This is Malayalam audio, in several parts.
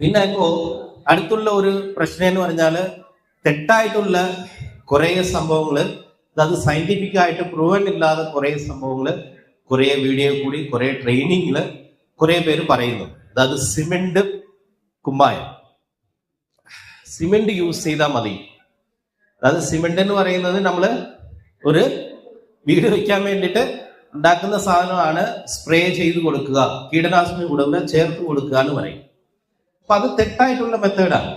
പിന്നെ ഇപ്പോ അടുത്തുള്ള ഒരു പ്രശ്നം എന്ന് പറഞ്ഞാൽ തെറ്റായിട്ടുള്ള കുറെ സംഭവങ്ങൾ അത് സയന്റിഫിക് ആയിട്ട് പ്രൂവൻ ഇല്ലാതെ കുറെ സംഭവങ്ങൾ കുറെ വീഡിയോ കൂടി കുറെ ട്രെയിനിങ്ങിൽ കുറെ പേര് പറയുന്നു. അതായത് സിമെന്റ് കുമ്മായം. സിമെന്റ് യൂസ് ചെയ്താൽ മതി. അതായത് സിമെന്റ് എന്ന് പറയുന്നത് നമ്മൾ ഒരു വീട് വയ്ക്കാൻ വേണ്ടിയിട്ട് ഉണ്ടാക്കുന്ന സാധനമാണ് സ്പ്രേ ചെയ്ത് കൊടുക്കുക കീടനാശിനി കൂടുതൽ ചേർത്ത് കൊടുക്കുക എന്ന് പറയും. അപ്പൊ അത് തെറ്റായിട്ടുള്ള മെത്തേഡാണ്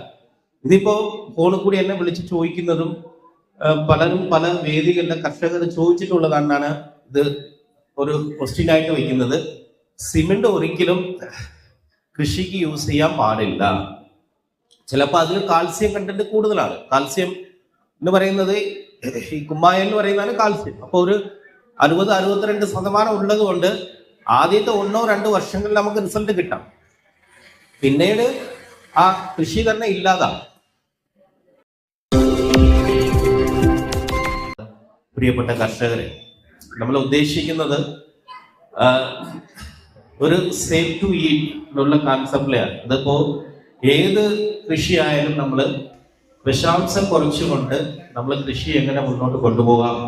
ഇതിപ്പോ ഫോണിൽ കൂടി എന്നെ വിളിച്ച് ചോദിക്കുന്നതും പലരും പല വേദികളിലെ കർഷകർ ചോദിച്ചിട്ടുള്ളതാണ് ഇത് ഒരു ക്വസ്റ്റ്യൻ ആയിട്ട് വയ്ക്കുന്നത് സിമെന്റ് ഒരിക്കലും കൃഷിക്ക് യൂസ് ചെയ്യാൻ പാടില്ല. ചിലപ്പോൾ അതിൽ കാൽസ്യം കണ്ടന്റ് കൂടുതലാണ്. കാൽസ്യം എന്ന് പറയുന്നത് ഈ കുമ്മായം എന്ന് പറയുന്നതാണ് കാൽസ്യം അപ്പോൾ ഒരു അറുപത് അറുപത്തിരണ്ട് ശതമാനം ഉള്ളത് കൊണ്ട് ആദ്യത്തെ ഒന്നോ രണ്ടോ വർഷങ്ങളിൽ നമുക്ക് റിസൾട്ട് കിട്ടാം. പിന്നീട് ആ കൃഷി തന്നെ ഇല്ലാതാവും. പ്രിയപ്പെട്ട കർഷകരെ നമ്മൾ ഉദ്ദേശിക്കുന്നത് ഒരു സേഫ് ടു ഈറ്റ് എന്നുള്ള കോൺസെപ്റ്റിലാണ് അതിപ്പോ ഏത് കൃഷിയായാലും നമ്മൾ വിഷാംശം കുറച്ചുകൊണ്ട് നമ്മൾ കൃഷി എങ്ങനെ മുന്നോട്ട് കൊണ്ടുപോകാം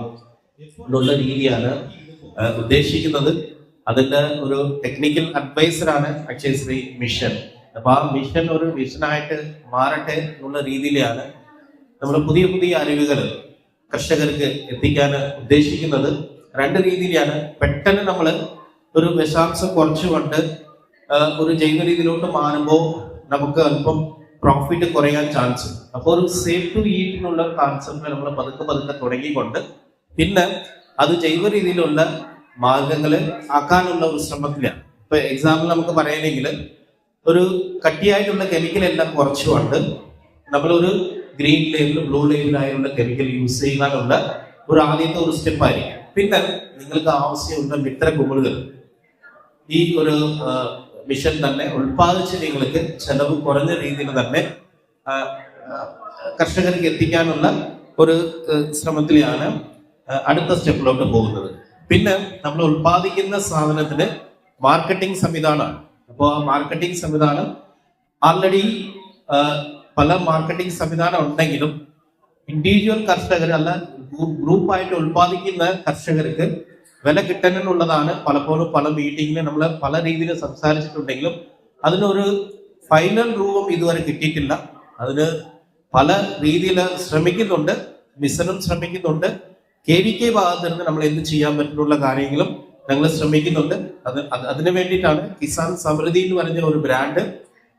എന്നുള്ള രീതിയാണ് ഉദ്ദേശിക്കുന്നത്. അതിന്റെ ഒരു ടെക്നിക്കൽ അഡ്വൈസറാണ് അക്ഷയശ്രീ മിഷൻ. അപ്പൊ ആ മിഷൻ ഒരു മിഷനായിട്ട് മാറട്ടെ എന്നുള്ള രീതിയിലാണ് നമ്മൾ പുതിയ പുതിയ അറിവുകൾ കർഷകർക്ക് എത്തിക്കാൻ ഉദ്ദേശിക്കുന്നത്. രണ്ട് രീതിയിലാണ്. പെട്ടെന്ന് നമ്മൾ ഒരു വിഷാംശം കുറച്ചുകൊണ്ട് ഒരു ജൈവ രീതിയിലോട്ട് മാറുമ്പോൾ നമുക്ക് അല്പം പ്രോഫിറ്റ് കുറയാൻ ചാൻസ് അപ്പോൾ ഒരു സേഫ് ടു ഈറ്റിനുള്ള കാൺസെപ്റ്റ് നമ്മൾ പതുക്കെ പതുക്കെ തുടങ്ങിക്കൊണ്ട് പിന്നെ അത് ജൈവ രീതിയിലുള്ള മാർഗങ്ങൾ ആക്കാനുള്ള ഒരു ശ്രമത്തിലാണ്. ഇപ്പൊ എക്സാമ്പിൾ നമുക്ക് പറയുകയാണെങ്കിൽ ഒരു കട്ടിയായിട്ടുള്ള കെമിക്കൽ എല്ലാം കുറച്ചുകൊണ്ട് നമ്മളൊരു ഗ്രീൻ ലേബിൾ ബ്ലൂ ലേബിളായുള്ള കെമിക്കൽ യൂസ് ചെയ്യാനുള്ള ഒരു ആദ്യത്തെ ഒരു സ്റ്റെപ്പായിരിക്കും പിന്നെ നിങ്ങൾക്ക് ആവശ്യമുള്ള മിത്ര കുമിളുകൾ ഈ ഒരു മിഷൻ തന്നെ ഉൽപ്പാദിച്ച് നിങ്ങൾക്ക് ചെലവ് കുറഞ്ഞ രീതിയിൽ തന്നെ കർഷകർക്ക് എത്തിക്കാനുള്ള ഒരു ശ്രമത്തിലാണ് അടുത്ത സ്റ്റെപ്പിലോട്ട് പോകുന്നത്. പിന്നെ നമ്മൾ ഉൽപ്പാദിക്കുന്ന സാധനത്തിന് മാർക്കറ്റിംഗ് സംവിധാനമാണ്. അപ്പോൾ മാർക്കറ്റിംഗ് സംവിധാനം ആൾറെഡി പല മാർക്കറ്റിംഗ് സംവിധാനം ഉണ്ടെങ്കിലും ഇൻഡിവിജ്വൽ കർഷകർ അല്ല ഗ്രൂപ്പായിട്ട് ഉൽപ്പാദിക്കുന്ന കർഷകർക്ക് വില കിട്ടാനുള്ളതാണ് പലപ്പോഴും പല മീറ്റിങ്ങിൽ നമ്മൾ പല രീതിയിൽ സംസാരിച്ചിട്ടുണ്ടെങ്കിലും അതിനൊരു ഫൈനൽ രൂപം ഇതുവരെ കിട്ടിയിട്ടില്ല. അതിന് പല രീതിയിൽ ശ്രമിക്കുന്നുണ്ട് മിസനും ശ്രമിക്കുന്നുണ്ട്. കെ വി കെ ഭാഗത്ത് നിന്ന് നമ്മൾ എന്ത് ചെയ്യാൻ പറ്റുന്നുള്ള കാര്യങ്ങളും ഞങ്ങൾ ശ്രമിക്കുന്നുണ്ട്. അത് അത് അതിനു വേണ്ടിയിട്ടാണ് കിസാൻ സമൃദ്ധി എന്ന് പറഞ്ഞ ഒരു brand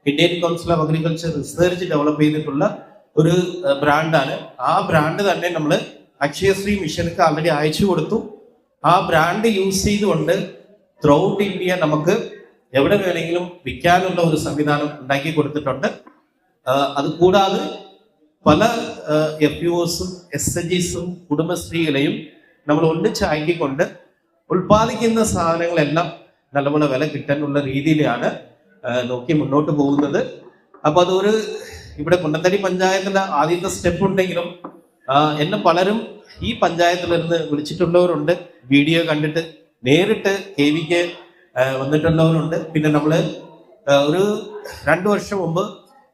Indian council of agriculture research develop ചെയ്തിട്ടുള്ള ഒരു ബ്രാൻഡാണ് ആ ബ്രാൻഡ് തന്നെ നമ്മൾ അക്ഷയശ്രീ മിഷനക്ക് ആൾറെഡി അയച്ചു കൊടുത്തു. ആ ബ്രാൻഡ് യൂസ് ചെയ്തുകൊണ്ട് ത്രൂ ഔട്ട് ഇന്ത്യ നമുക്ക് എവിടെ വേണമെങ്കിലും വിൽക്കാനുള്ള ഒരു സംവിധാനം ഉണ്ടാക്കി കൊടുത്തിട്ടുണ്ട്. അതുകൂടാതെ അത് കൂടാതെ പല എഫ് യു എസും എസ് എൻ ജിസും കുടുംബശ്രീകളെയും നമ്മൾ ഒന്നിച്ചാക്കിക്കൊണ്ട് ഉൽപ്പാദിക്കുന്ന സാധനങ്ങളെല്ലാം നല്ലപോലെ വില കിട്ടാനുള്ള രീതിയിലാണ് നോക്കി മുന്നോട്ട് പോകുന്നത്. അപ്പൊ അതൊരു ഇവിടെ കുണ്ടത്തടി പഞ്ചായത്തിലെ ആദ്യത്തെ സ്റ്റെപ്പ് ഉണ്ടെങ്കിലും എന്നെ പലരും ഈ പഞ്ചായത്തിൽ നിന്ന് വിളിച്ചിട്ടുള്ളവരുണ്ട്. വീഡിയോ കണ്ടിട്ട് നേരിട്ട് കെ വിക്ക് വന്നിട്ടുള്ളവരുണ്ട്. പിന്നെ നമ്മൾ ഒരു രണ്ടു വർഷം മുമ്പ്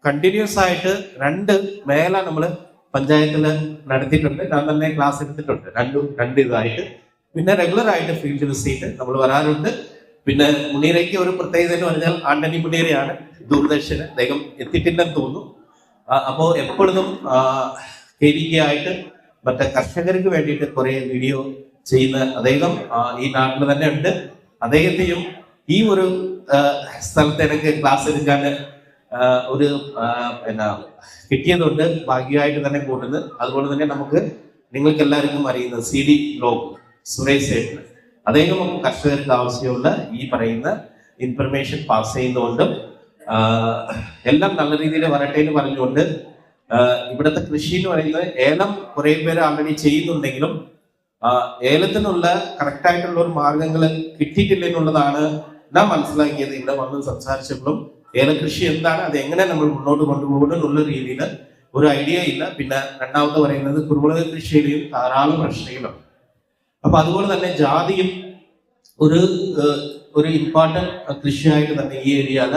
കണ്ടിന്യൂസ് ആയിട്ട് രണ്ട് മേഖല നമ്മൾ പഞ്ചായത്തിൽ നടത്തിയിട്ടുണ്ട്. ഞാൻ തന്നെ ക്ലാസ് എടുത്തിട്ടുണ്ട്. രണ്ടും രണ്ട് ഇതായിട്ട്. പിന്നെ റെഗുലർ ആയിട്ട് ഫീൽഡ് വിസിറ്റ് നമ്മൾ വരാറുണ്ട്. പിന്നെ മുനീറയ്ക്ക് ഒരു പ്രത്യേകത എന്ന് പറഞ്ഞാൽ ആന്റണി മുനീറയാണ്. ദൂരദർശന് അദ്ദേഹം എത്തിയിട്ടില്ലെന്ന് തോന്നുന്നു. അപ്പോൾ അപ്പോ എപ്പോഴും കെ വി കെ ആയിട്ട് മറ്റേ കർഷകർക്ക് വേണ്ടിയിട്ട് കുറെ വീഡിയോ ചെയ്യുന്ന അദ്ദേഹം ഈ നാട്ടിൽ തന്നെ ഉണ്ട്. അദ്ദേഹത്തെയും ഈ ഒരു സ്ഥലത്ത് എനിക്ക് ക്ലാസ് എടുക്കാൻ ഒരു എന്നാ കിട്ടിയതുകൊണ്ട് ഭാഗ്യമായിട്ട് തന്നെ കൂടുന്നത് അതുപോലെ തന്നെ നമുക്ക് നിങ്ങൾക്ക് എല്ലാവർക്കും അറിയുന്നത് സി ഡി ബ്ലോഗ്. സുരേഷ് സേട്ടൻ അദ്ദേഹം കർഷകർക്ക് ആവശ്യമുള്ള ഈ പറയുന്ന ഇൻഫർമേഷൻ പാസ് ചെയ്യുന്നതുകൊണ്ടും എല്ലാം നല്ല രീതിയിൽ വരട്ടെ എന്ന് പറഞ്ഞുകൊണ്ട് ഇവിടുത്തെ കൃഷി എന്ന് പറയുന്നത് ഏലം കുറെ പേര് ആൾറെഡി ചെയ്യുന്നുണ്ടെങ്കിലും ഏലത്തിനുള്ള കറക്റ്റ് ആയിട്ടുള്ള ഒരു മാർഗങ്ങൾ കിട്ടിയിട്ടില്ല എന്നുള്ളതാണ് നാം മനസ്സിലാക്കിയത്. ഇവിടെ വന്ന് സംസാരിച്ചപ്പോഴും ഏലകൃഷി എന്താണ് അത് എങ്ങനെ നമ്മൾ മുന്നോട്ട് കൊണ്ടുപോകണം എന്നുള്ള രീതിയിൽ ഒരു ഐഡിയ ഇല്ല. പിന്നെ രണ്ടാമത് പറയുന്നത് കുരുമുളക് കൃഷിയിലെയും ധാരാളം പ്രശ്നങ്ങളുണ്ട്. അപ്പൊ അതുപോലെ തന്നെ ജാതിയും ഒരു ഒരു ഇമ്പോർട്ടന്റ് കൃഷിയായിട്ട് തന്നെ ഈ ഏരിയയിൽ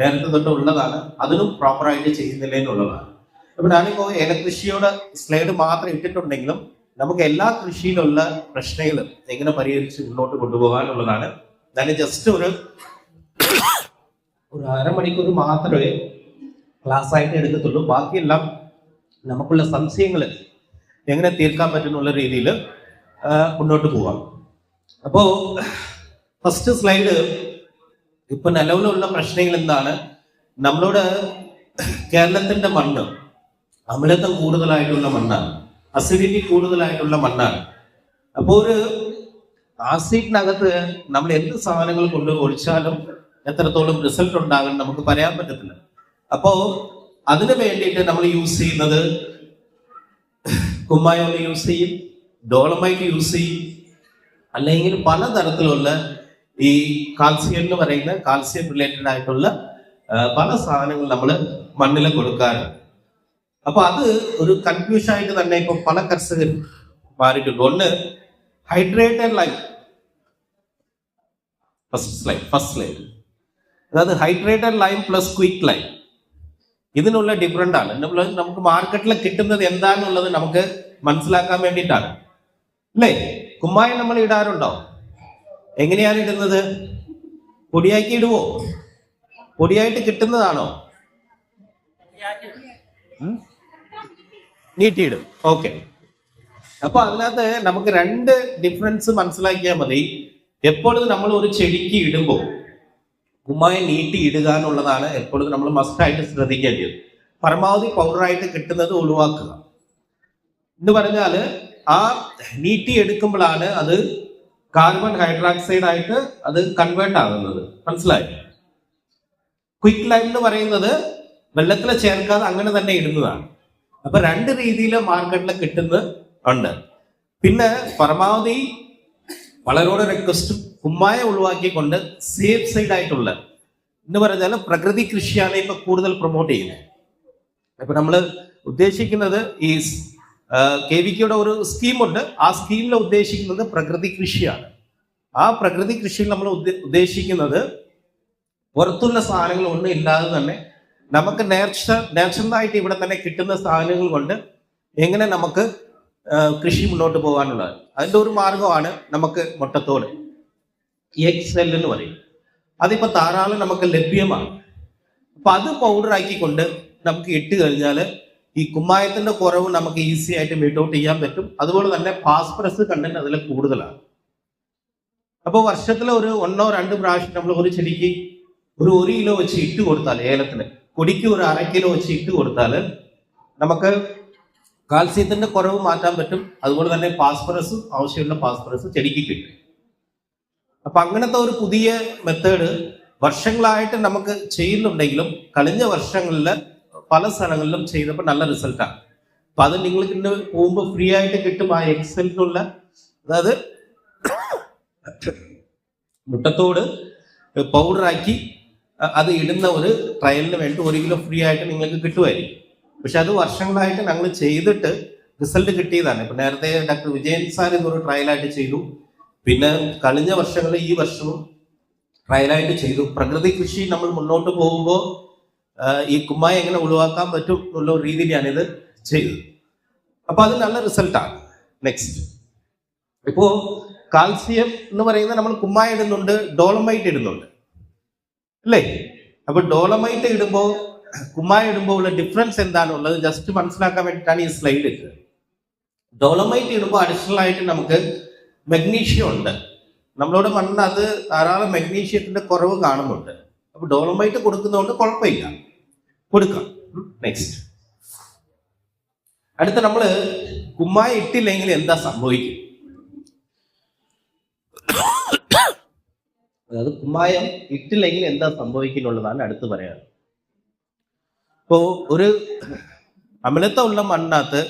നേരത്തെ തൊട്ട് ഉള്ളതാണ്. അതിനും പ്രോപ്പറായിട്ട് ചെയ്യുന്നില്ല എന്നുള്ളതാണ്. അപ്പൊ ഞാനിപ്പോ ഏലകൃഷിയുടെ സ്ലൈഡ് മാത്രം ഇട്ടിട്ടുണ്ടെങ്കിലും നമുക്ക് എല്ലാ കൃഷിയിലുള്ള പ്രശ്നങ്ങളും എങ്ങനെ പരിഹരിച്ച് മുന്നോട്ട് കൊണ്ടുപോകാനുള്ളതാണ്. ഞാൻ ജസ്റ്റ് ഒരു ഒരു അരമണിക്കൂർ മാത്രമേ ക്ലാസ് ആയിട്ട് എടുക്കത്തുള്ളൂ. ബാക്കിയെല്ലാം നമുക്കുള്ള സംശയങ്ങൾ എങ്ങനെ തീർക്കാൻ പറ്റുന്നുള്ള രീതിയിൽ മുന്നോട്ട് പോവാം. അപ്പോ ഫസ്റ്റ് സ്ലൈഡ് ഇപ്പൊ നിലവിലുള്ള പ്രശ്നങ്ങൾ എന്താണ്? നമ്മളോട് കേരളത്തിന്റെ മണ്ണ് അമിലത്വം കൂടുതലായിട്ടുള്ള മണ്ണാണ്. അസിഡിറ്റി കൂടുതലായിട്ടുള്ള മണ്ണാണ്. അപ്പോൾ ഒരു ആസിഡിനകത്ത് നമ്മൾ എന്ത് സാധനങ്ങൾ കൊണ്ട് ഒഴിച്ചാലും എത്രത്തോളം റിസൾട്ട് ഉണ്ടാകും നമുക്ക് പറയാൻ പറ്റത്തില്ല. അപ്പോ അതിന് വേണ്ടിയിട്ട് നമ്മൾ യൂസ് ചെയ്യുന്നത് കുമ്മായോല യൂസ് ചെയ്യും. ഡോളമൈറ്റ് യൂസ് ചെയ്യും. അല്ലെങ്കിൽ പലതരത്തിലുള്ള ഈ കാൽസ്യം എന്ന് പറയുന്ന കാൽസ്യം റിലേറ്റഡ് ആയിട്ടുള്ള പല സാധനങ്ങൾ നമ്മൾ മണ്ണിൽ കൊടുക്കാറുണ്ട്. അപ്പൊ അത് ഒരു കൺഫ്യൂഷൻ ആയിട്ട് തന്നെ ഇപ്പൊ പല കർഷകർ മാറിയിട്ടുണ്ട്. ഒന്ന് hydrated life first slide first slide അതായത് hydrated lime plus quick lime ഇതിനുള്ള ഡിഫറെന്റ് ആണ്. നമുക്ക് മാർക്കറ്റിൽ കിട്ടുന്നത് എന്താണെന്നുള്ളത് നമുക്ക് മനസ്സിലാക്കാൻ വേണ്ടിയിട്ടാണ്. അല്ലേ? കുമ്മായം നമ്മൾ ഇടാറുണ്ടോ? എങ്ങനെയാണ് ഇടുന്നത്? പൊടിയാക്കി ഇടുവോ? പൊടിയായിട്ട് കിട്ടുന്നതാണോ? നീട്ടിയിടും. ഓക്കെ. അപ്പൊ അതിനകത്ത് നമുക്ക് രണ്ട് ഡിഫറൻസ് മനസ്സിലാക്കിയാൽ മതി. എപ്പോഴും നമ്മൾ ഒരു ചെടിക്ക് ഇടുമ്പോൾ കുമ്മായം നീട്ടി ഇടുക എന്നുള്ളതാണ് എപ്പോഴും നമ്മൾ മസ്റ്റായിട്ട് ശ്രദ്ധിക്കേണ്ടത്. പരമാവധി പൗഡറായിട്ട് കിട്ടുന്നത് ഒഴിവാക്കുക. എന്ന് പറഞ്ഞാൽ ആ നീട്ടി എടുക്കുമ്പോഴാണ് അത് കാർബൺ ഹൈഡ്രോക്സൈഡ് ആയിട്ട് അത് കൺവേർട്ട് ആകുന്നത്. മനസ്സിലായി? ക്വിക്ക് ലൈം എന്ന് പറയുന്നത് വെള്ളത്തിൽ ചേർക്കാതെ അങ്ങനെ തന്നെ ഇടുന്നതാണ്. അപ്പൊ രണ്ട് രീതിയിൽ മാർക്കറ്റിൽ കിട്ടുന്നത് ഉണ്ട്. പിന്നെ പരമാവധി വളരോട് റിക്വസ്റ്റ് കുമ്മായ ഒഴിവാക്കിക്കൊണ്ട് സേഫ് സൈഡ് ആയിട്ടുള്ള എന്ന് പറഞ്ഞാൽ പ്രകൃതി കൃഷിയാണ് ഇപ്പൊ കൂടുതൽ പ്രൊമോട്ട് ചെയ്യുന്നത്. അപ്പൊ നമ്മൾ ഉദ്ദേശിക്കുന്നത് ഈ കെ വി കെയുടെ ഒരു സ്കീമുണ്ട്. ആ സ്കീമിൽ ഉദ്ദേശിക്കുന്നത് പ്രകൃതി കൃഷിയാണ്. ആ പ്രകൃതി കൃഷിയിൽ നമ്മൾ ഉദ്ദേശിക്കുന്നത് പുറത്തുള്ള സാധനങ്ങൾ ഒന്നും ഇല്ലാതെ തന്നെ നമുക്ക് നേർച്ച നേർച്ചറായിട്ട് ഇവിടെ തന്നെ കിട്ടുന്ന സാധനങ്ങൾ കൊണ്ട് എങ്ങനെ നമുക്ക് കൃഷി മുന്നോട്ട് പോകാനുള്ളത് അതിന്റെ ഒരു മാർഗമാണ് നമുക്ക് മുട്ടത്തോട് എക്സ് എൽ എന്ന് പറയും. അതിപ്പോൾ ധാരാളം നമുക്ക് ലഭ്യമാണ്. അപ്പം അത് പൗഡറാക്കിക്കൊണ്ട് നമുക്ക് ഇട്ട് കഴിഞ്ഞാൽ ഈ കുമ്മായത്തിന്റെ കുറവ് നമുക്ക് ഈസി ആയിട്ട് മീറ്റ് ഔട്ട് ചെയ്യാൻ പറ്റും. അതുപോലെ തന്നെ ഫാസ്ഫറസ് കണ്ടന്റ് അതിൽ കൂടുതലാണ്. അപ്പോൾ വർഷത്തിൽ ഒരു ഒന്നോ രണ്ട് പ്രാവശ്യം നമ്മൾ ഒരു ചെടിക്ക് ഒരു ഒരു കിലോ വെച്ച് ഇട്ട് കൊടുത്താൽ ഏലത്തിന് കൊടിക്ക് ഒരു അര കിലോ വെച്ച് ഇട്ട് കൊടുത്താൽ നമുക്ക് കാൽസ്യത്തിന്റെ കുറവ് മാറ്റാൻ പറ്റും. അതുപോലെ തന്നെ ഫാസ്ഫറസും ആവശ്യമുള്ള ഫാസ്ഫറസ് ചെടിക്ക് കിട്ടും. അപ്പൊ അങ്ങനത്തെ ഒരു പുതിയ മെത്തേഡ് വർഷങ്ങളായിട്ട് നമുക്ക് ചെയ്യുന്നുണ്ടെങ്കിലും കഴിഞ്ഞ വർഷങ്ങളിൽ പല സ്ഥലങ്ങളിലും ചെയ്തപ്പോൾ നല്ല റിസൾട്ടാണ് അപ്പൊ അത് നിങ്ങൾക്ക് ഇന്ന് പോകുമ്പോൾ ഫ്രീ ആയിട്ട് കിട്ടും ആ എക്സലിനുള്ള അതായത് മുട്ടത്തോട് പൗഡറാക്കി അത് ഇടുന്ന ഒരു ട്രയലിന് വേണ്ടി ഒരു കിലോ ഫ്രീ ആയിട്ട് നിങ്ങൾക്ക് കിട്ടുമായിരിക്കും. പക്ഷെ അത് വർഷങ്ങളായിട്ട് ഞങ്ങൾ ചെയ്തിട്ട് റിസൾട്ട് കിട്ടിയതാണ്. ഇപ്പൊ നേരത്തെ ഡോക്ടർ വിജയൻ സാർ ഇതൊരു ട്രയലായിട്ട് ചെയ്തു. പിന്നെ കഴിഞ്ഞ വർഷങ്ങളിൽ ഈ വർഷവും ട്രയലായിട്ട് ചെയ്തു. പ്രകൃതി കൃഷി നമ്മൾ മുന്നോട്ട് പോകുമ്പോൾ ഈ കുമ്മായ എങ്ങനെ ഒഴിവാക്കാൻ പറ്റും എന്നുള്ള രീതിയിലാണ് ഇത് ചെയ്തത്. അപ്പൊ അത് നല്ല റിസൾട്ടാണ് നെക്സ്റ്റ് ഇപ്പോ കാൽസ്യം എന്ന് പറയുന്നത് നമ്മൾ കുമ്മായ ഇടുന്നുണ്ട് ഡോളമൈറ്റ് ഇടുന്നുണ്ട്. അല്ലേ? അപ്പൊ ഡോളമൈറ്റ് ഇടുമ്പോൾ കുമ്മായ ഇടുമ്പോൾ ഉള്ള ഡിഫറൻസ് എന്താണുള്ളത് ജസ്റ്റ് മനസ്സിലാക്കാൻ വേണ്ടിയിട്ടാണ് ഈ സ്ലൈഡ് ഇട്ടത്. ഡോളമൈറ്റ് ഇടുമ്പോൾ അഡീഷണൽ ആയിട്ട് നമുക്ക് മഗ്നീഷ്യം ഉണ്ട്. നമ്മളോട് മണ്ണ് അത് ധാരാളം മഗ്നീഷ്യത്തിന്റെ കുറവ് കാണുന്നുണ്ട്. അപ്പൊ ഡോളമൈറ്റ് കൊടുക്കുന്നതുകൊണ്ട് കുഴപ്പമില്ല. കൊടുക്കാം. നെക്സ്റ്റ് അടുത്ത നമ്മൾ കുമ്മായ ഇട്ടില്ലെങ്കിൽ എന്താ സംഭവിക്കും? അതായത് കുമ്മായം ഇട്ടില്ലെങ്കിൽ എന്താ സംഭവിക്കുന്നുള്ളതാണ് അടുത്ത് പറയാൻ ഇപ്പോ ഒരു അമിലത്തുള്ള മണ്ണിനകത്ത്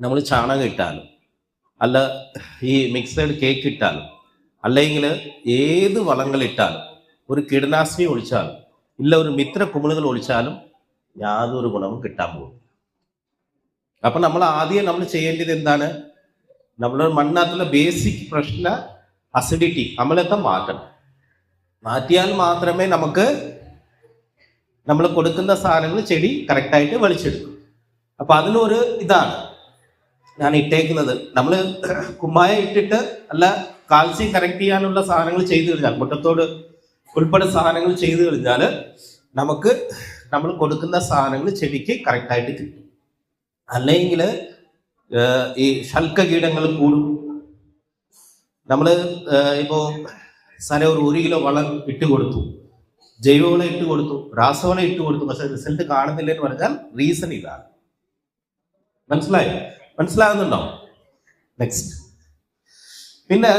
നമ്മൾ ചാണകം ഇട്ടാലും അല്ല ഈ മിക്സഡ് കേക്ക് ഇട്ടാലും അല്ലെങ്കിൽ ഏത് വളങ്ങൾ ഇട്ടാലും ഒരു കീടനാശിനി ഒഴിച്ചാലും ഇല്ല ഒരു മിത്ര കുമിളുകൾ ഒഴിച്ചാലും യാതൊരു ഗുണവും കിട്ടാൻ പോകും. അപ്പൊ നമ്മൾ ആദ്യം നമ്മൾ ചെയ്യേണ്ടത് എന്താണ്? നമ്മുടെ മണ്ണിനകത്തുള്ള ബേസിക് പ്രശ്ന അസിഡിറ്റി അമ്ലത്വം മാറ്റണം മാറ്റിയാൽ മാത്രമേ നമുക്ക് നമ്മൾ കൊടുക്കുന്ന സാധനങ്ങൾ ചെടി കറക്റ്റായിട്ട് വലിച്ചെടുക്കും അപ്പൊ അതിനൊരു ഇതാണ് ഞാൻ ഇട്ടേക്കുന്നത്. നമ്മൾ കുമ്മായ ഇട്ടിട്ട് അല്ല കാൽസ്യം കറക്റ്റ് ചെയ്യാനുള്ള സാധനങ്ങൾ ചെയ്തു കഴിഞ്ഞാൽ മുട്ടത്തോട് ഉൾപ്പെടെ സാധനങ്ങൾ ചെയ്തു കഴിഞ്ഞാൽ നമുക്ക് നമ്മൾ കൊടുക്കുന്ന സാധനങ്ങൾ ചെടിക്ക് കറക്റ്റായിട്ട് കിട്ടും. അല്ലെങ്കിൽ ഈ ശൽക്ക കീടങ്ങൾ കൂടും. നമ്മൾ ഇപ്പോൾ സ്ഥലം ഒരു ഒരു കിലോ വളം ഇട്ട് കൊടുത്തു. ജൈവവളം ഇട്ട് കൊടുത്തു. രാസവളം ഇട്ട് കൊടുത്തു. പക്ഷെ റിസൾട്ട് കാണുന്നില്ല എന്ന് പറഞ്ഞാൽ റീസൺ ഇതാണ് മനസ്സിലായോ? മനസ്സിലാകുന്നുണ്ടോ? നെക്സ്റ്റ് പിന്നെ